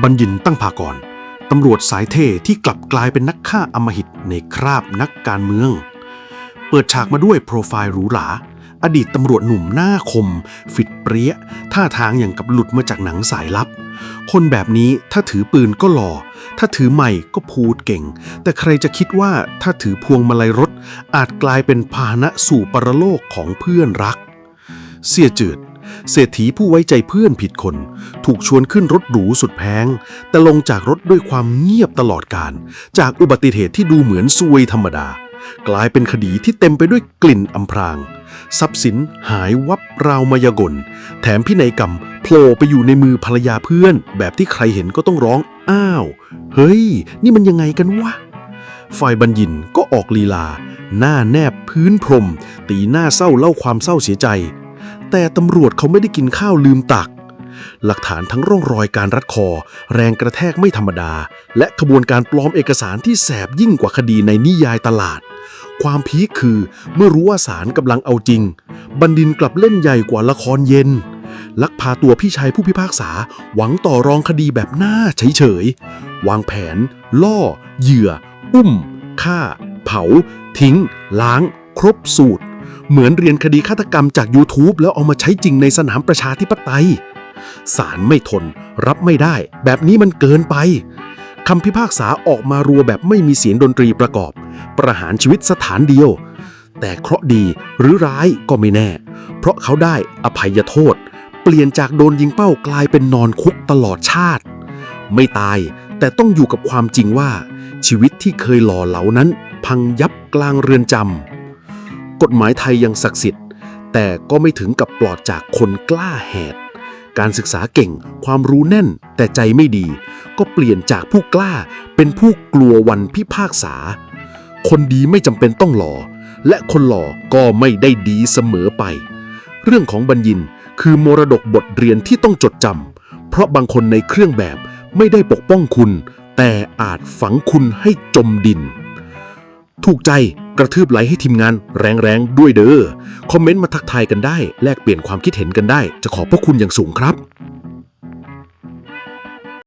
บัญญินตั้งพากรตำรวจสายเท่ที่กลับกลายเป็นนักฆ่าอำมหิตในคราบนักการเมือง เปิดฉากมาด้วยโปรไฟล์หรูหราอดีตตำรวจหนุ่มหน้าคม ฟิตเปรี้ย ท่าทางอย่างกับหลุดมาจากหนังสายลับ คนแบบนี้ถ้าถือปืนก็หล่อ ถ้าถือไม้ก็พูดเก่ง แต่ใครจะคิดว่าถ้าถือพวงมาลัยรถ อาจกลายเป็นพาหนะสู่ปรโลกของเพื่อนรัก เสียจืด เศรษฐีผู้ไว้ใจเพื่อนผิดคน ถูกชวนขึ้นรถหรูสุดแพง แต่ลงจากรถด้วยความเงียบตลอดการ จากอุบัติเหตุที่ดูเหมือนซวยธรรมดา กลายเป็นคดีที่เต็มไปด้วยกลิ่นอำพราง ทรัพย์สินหายวับราวมายากล แถมพินัยกรรมโผล่ไปอยู่ในมือภรรยาเพื่อน แบบที่ใครเห็นก็ต้องร้องอ้าว เฮ้ย นี่มันยังไงกันวะฝ่ายบัญญินก็ออกลีลา หน้าแนบพื้นพรม ตีหน้าเศร้าเล่าความเศร้าเสียใจ แต่ตำรวจเขาไม่ได้กินข้าวลืมตัก หลักฐานทั้งร่องรอยการรัดคอ แรงกระแทกไม่ธรรมดา และขบวนการปลอมเอกสารที่แสบยิ่งกว่าคดีในนิยายตลาด ความพีคคือเมื่อรู้ว่าศาลกำลังเอาจริง บัณฑินกลับเล่นใหญ่กว่าละครเย็นลักพาตัวพี่ชายผู้พิพากษา หวังต่อรองคดีแบบหน้าเฉยๆ วางแผน ล่อ เหยื่อ อุ้ม ฆ่า เผา ทิ้ง ล้าง ครบสูตร เหมือนเรียนคดีฆาตกรรมจาก YouTube แล้วเอามาใช้จริงในสนามประชาธิปไตยศาลไม่ทน รับไม่ได้ แบบนี้มันเกินไปคำพิพากษาออกมารัวแบบไม่มีเสียงดนตรีประกอบ ประหารชีวิตสถานเดียว แต่เคราะดีหรือร้ายก็ไม่แน่ เพราะเขาได้อภัยโทษ เปลี่ยนจากโดนยิงเป้ากลายเป็นนอนคุกตลอดชาติ ไม่ตายแต่ต้องอยู่กับความจริงว่า ชีวิตที่เคยหล่อเหลานั้น พังยับกลางเรือนจำ กฎหมายไทยยังศักดิ์สิทธิ์ แต่ก็ไม่ถึงกับปลอดจากคนกล้าแหดการศึกษาเก่ง ความรู้แน่น แต่ใจไม่ดี ก็เปลี่ยนจากผู้กล้าเป็นผู้กลัววันพิพากษา คนดีไม่จำเป็นต้องหล่อ และคนหล่อก็ไม่ได้ดีเสมอไป เรื่องของบัญญินคือมรดกบทเรียนที่ต้องจดจำเพราะบางคนในเครื่องแบบไม่ได้ปกป้องคุณ แต่อาจฝังคุณให้จมดิน ถูกใจ กระทืบไลค์ให้ทีมงานแรงๆด้วยเด้อ คอมเมนต์มาทักทายกันได้ แลกเปลี่ยนความคิดเห็นกันได้ จะขอบพระคุณอย่างสูงครับ